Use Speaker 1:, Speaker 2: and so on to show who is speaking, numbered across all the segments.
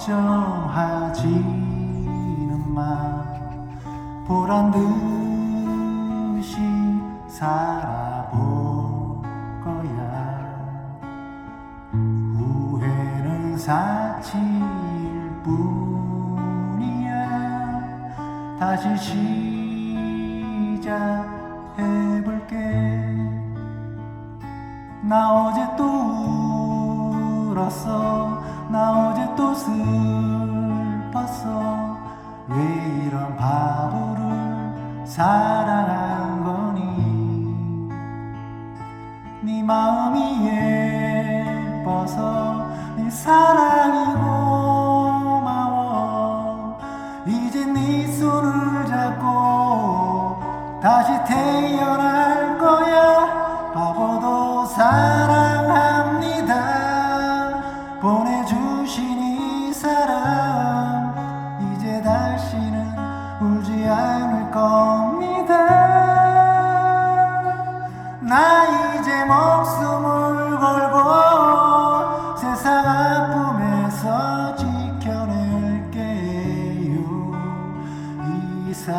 Speaker 1: 걱정하지는 마. 보란 듯이 살아볼 거야. 후회는 사치일 뿐이야. 다시 시작해볼게. 나 어제 또 울었어 또 슬펐어 왜 이런 바보를 사랑한 거니? 네 마음이 예뻐서 네 사랑이 고마워. 이제 네 손을 잡고 다시 태어날 거야. 바보도 사랑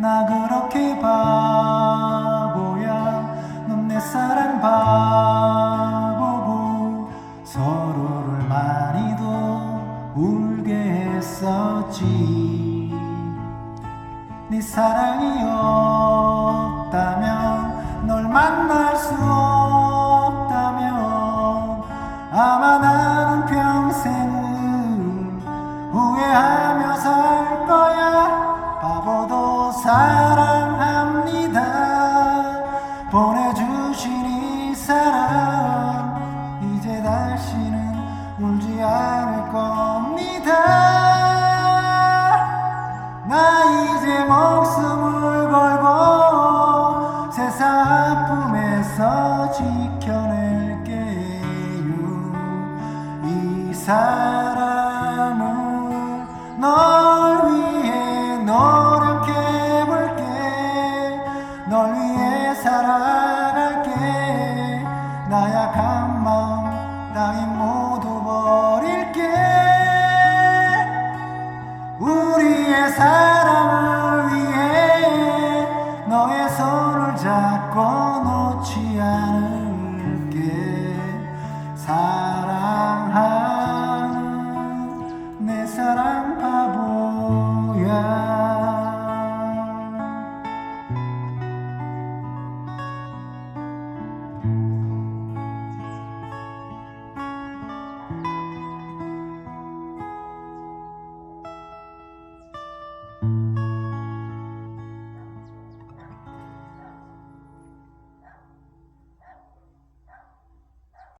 Speaker 1: 나 그렇게 바보야. 넌 내 사랑 바보고 서로를 많이도 울게 했었지. 네 사랑이 없다면 널 만날 수 없 사랑합니다. 보내주신 이 사람 이제 다시는 울지 않을 겁니다. 나 이제 목숨을 걸고 세상 아픔에서 지켜낼게요. 이 사람을 너 사랑할게. 나약한 마음 나의 모두 버릴게. 우리의 사랑.